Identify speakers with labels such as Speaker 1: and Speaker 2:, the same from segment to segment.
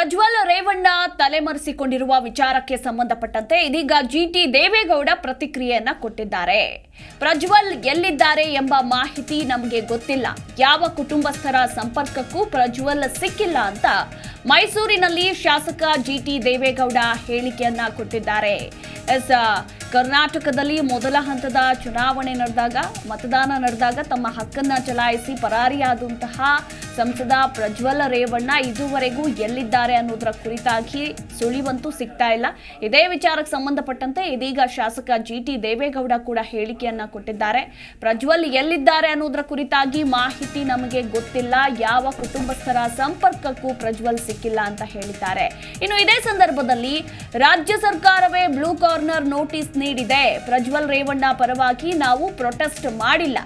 Speaker 1: ಪ್ರಜ್ವಲ್ ರೇವಣ್ಣ ತಲೆಮರೆಸಿಕೊಂಡಿರುವ ವಿಚಾರಕ್ಕೆ ಸಂಬಂಧಪಟ್ಟಂತೆ ಇದೀಗ ಜಿಟಿ ದೇವೇಗೌಡ ಪ್ರತಿಕ್ರಿಯೆಯನ್ನ ಕೊಟ್ಟಿದ್ದಾರೆ. ಪ್ರಜ್ವಲ್ ಎಲ್ಲಿದ್ದಾರೆ ಎಂಬ ಮಾಹಿತಿ ನಮಗೆ ಗೊತ್ತಿಲ್ಲ. ಯಾವ ಕುಟುಂಬಸ್ಥರ ಸಂಪರ್ಕಕ್ಕೂ ಪ್ರಜ್ವಲ್ ಸಿಕ್ಕಿಲ್ಲ ಅಂತ ಮೈಸೂರಿನಲ್ಲಿ ಶಾಸಕ ಜಿಟಿ ದೇವೇಗೌಡ ಹೇಳಿಕೆಯನ್ನ ಕೊಟ್ಟಿದ್ದಾರೆ. ಎಸ್ ಕರ್ನಾಟಕದಲ್ಲಿ ಮೊದಲ ಹಂತದ ಚುನಾವಣೆ ನಡೆದಾಗ, ಮತದಾನ ನಡೆದಾಗ ತಮ್ಮ ಹಕ್ಕನ್ನ ಚಲಾಯಿಸಿ ಪರಾರಿಯಾದಂತಹ ಸಂಸದ ಪ್ರಜ್ವಲ್ ರೇವಣ್ಣ ಇದುವರೆಗೂ ಎಲ್ಲಿದ್ದಾರೆ ಅನ್ನೋದರ ಕುರಿತಾಗಿ ಸುಳಿವಂತೂ ಸಿಗ್ತಾ ಇಲ್ಲ. ಇದೇ ವಿಚಾರಕ್ಕೆ ಸಂಬಂಧಪಟ್ಟಂತೆ ಇದೀಗ ಶಾಸಕ ಜಿ ಟಿ ದೇವೇಗೌಡ ಕೂಡ ಹೇಳಿಕೆಯನ್ನ ಕೊಟ್ಟಿದ್ದಾರೆ. ಪ್ರಜ್ವಲ್ ಎಲ್ಲಿದ್ದಾರೆ ಅನ್ನೋದರ ಕುರಿತಾಗಿ ಮಾಹಿತಿ ನಮಗೆ ಗೊತ್ತಿಲ್ಲ. ಯಾವ ಕುಟುಂಬಸ್ಥರ ಸಂಪರ್ಕಕ್ಕೂ ಪ್ರಜ್ವಲ್ ಸಿಕ್ಕಿಲ್ಲ ಅಂತ ಹೇಳಿದ್ದಾರೆ. ಇನ್ನು ಇದೇ ಸಂದರ್ಭದಲ್ಲಿ ರಾಜ್ಯ ಸರ್ಕಾರವೇ ಬ್ಲೂ ಕಾರ್ನರ್ ನೋಟಿಸ್ ನೀಡಿದೆ. ಪ್ರಜ್ವಲ್ ರೇವಣ್ಣ ಪರವಾಗಿ ನಾವು ಪ್ರೊಟೆಸ್ಟ್ ಮಾಡಿಲ್ಲ.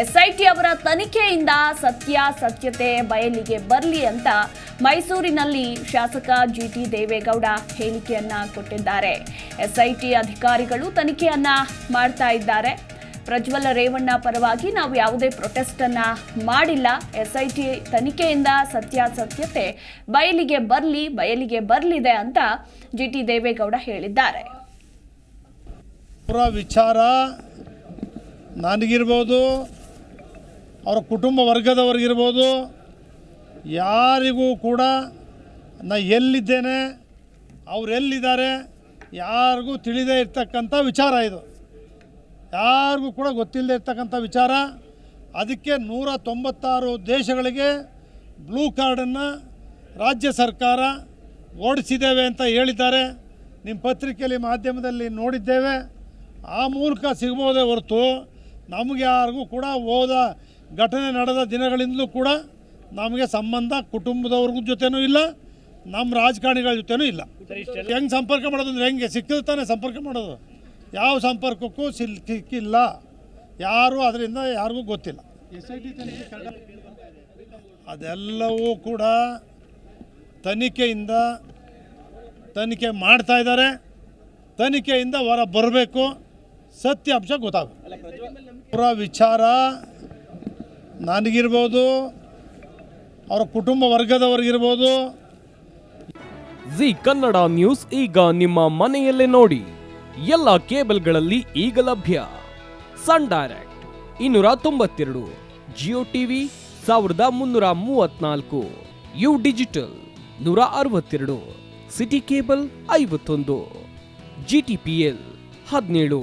Speaker 1: ಎಸ್ಐಟಿ ಅವರ ತನಿಖೆಯಿಂದ ಸತ್ಯ ಸತ್ಯತೆ ಬಯಲಿಗೆ ಬರಲಿ ಅಂತ ಮೈಸೂರಿನಲ್ಲಿ ಶಾಸಕ ಜಿಟಿ ದೇವೇಗೌಡ ಹೇಳಿಕೆಯನ್ನ ಕೊಟ್ಟಿದ್ದಾರೆ. ಎಸ್ಐಟಿ ಅಧಿಕಾರಿಗಳು ತನಿಖೆಯನ್ನ ಮಾಡ್ತಾ ಇದ್ದಾರೆ. ಪ್ರಜ್ವಲ್ ರೇವಣ್ಣ ಪರವಾಗಿ ನಾವು ಯಾವುದೇ ಪ್ರೊಟೆಸ್ಟ್ ಅನ್ನ ಮಾಡಿಲ್ಲ. ಎಸ್ಐಟಿ ತನಿಖೆಯಿಂದ ಸತ್ಯಾಸತ್ಯತೆ ಬಯಲಿಗೆ ಬರಲಿ, ಬಯಲಿಗೆ ಬರಲಿದೆ ಅಂತ ಜಿ ಟಿ ದೇವೇಗೌಡ ಹೇಳಿದ್ದಾರೆ.
Speaker 2: ಅವರ ವಿಚಾರ ನನಗಿರ್ಬೋದು, ಅವರ ಕುಟುಂಬ ವರ್ಗದವ್ರಿಗಿರ್ಬೋದು, ಯಾರಿಗೂ ಕೂಡ ನಾನು ಎಲ್ಲಿದ್ದೇನೆ, ಅವ್ರು ಎಲ್ಲಿದ್ದಾರೆ, ಯಾರಿಗೂ ತಿಳಿದೇ ಇರ್ತಕ್ಕಂಥ ವಿಚಾರ ಇದು. ಯಾರಿಗೂ ಕೂಡ ಗೊತ್ತಿಲ್ಲದೆ ಇರ್ತಕ್ಕಂಥ ವಿಚಾರ. ಅದಕ್ಕೆ ನೂರ ತೊಂಬತ್ತಾರು ದೇಶಗಳಿಗೆ ಬ್ಲೂ ಕಾರ್ಡನ್ನು ರಾಜ್ಯ ಸರ್ಕಾರ ಓಡಿಸಿದ್ದೇವೆ ಅಂತ ಹೇಳಿದ್ದಾರೆ. ನಿಮ್ಮ ಪತ್ರಿಕೆಯಲ್ಲಿ ಮಾಧ್ಯಮದಲ್ಲಿ ನೋಡಿದ್ದೇವೆ. ಆ ಮೂಲಕ ಸಿಗ್ಬೋದೇ ಹೊರತು ನಮಗೆ ಯಾರಿಗೂ ಕೂಡ ಹೋದ ಘಟನೆ ನಡೆದ ದಿನಗಳಿಂದಲೂ ಕೂಡ ನಮಗೆ ಸಂಬಂಧ ಕುಟುಂಬದವ್ರಿಗೂ ಜೊತೆನೂ ಇಲ್ಲ ನಮ್ಮ ರಾಜಕಾರಣಿಗಳ ಜೊತೆನೂ ಇಲ್ಲ. ಹೆಂಗೆ ಸಂಪರ್ಕ ಮಾಡೋದು ಅಂದರೆ ಹೆಂಗೆ ಸಿಕ್ಕಿದ ತಾನೇ ಸಂಪರ್ಕ ಮಾಡೋದು. ಯಾವ ಸಂಪರ್ಕಕ್ಕೂ ಸಿಲ್, ಸಿಕ್ಕಿಲ್ಲ. ಯಾರೂ ಅದರಿಂದ ಯಾರಿಗೂ ಗೊತ್ತಿಲ್ಲ. ಅದೆಲ್ಲವೂ ಕೂಡ ತನಿಖೆಯಿಂದ ತನಿಖೆ ಮಾಡ್ತಾ ಇದ್ದಾರೆ. ತನಿಖೆಯಿಂದ ಹೊರ ಬರಬೇಕು. ಸತ್ಯಾಂಶ ಗೊತ್ತಾಗುತ್ತೆ. ಅವರ ವಿಚಾರ ನನಗಿರ್ಬೋದು, ಅವರ ಕುಟುಂಬ ವರ್ಗದವರಿಗಿರ್ಬೋದು.
Speaker 3: ಜಿ ಕನ್ನಡ ನ್ಯೂಸ್ ಈಗ ನಿಮ್ಮ ಮನೆಯಲ್ಲೇ ನೋಡಿ. ಎಲ್ಲ ಕೇಬಲ್ಗಳಲ್ಲಿ ಈಗ ಲಭ್ಯ. ಸನ್ ಡೈರೆಕ್ಟ್ ಇನ್ನೂರ ತೊಂಬತ್ತೆರಡು, ಜಿಯೋ ಟಿವಿ ಸಾವಿರದ ಮುನ್ನೂರ ಮೂವತ್ನಾಲ್ಕು ಯು ಡಿಜಿಟಲ್ ನೂರ ಅರವತ್ತೆರಡು, ಸಿಟಿ ಕೇಬಲ್ ಐವತ್ತೊಂದು, ಜಿ ಟಿ ಪಿ ಎಲ್ ಹದಿನೇಳು.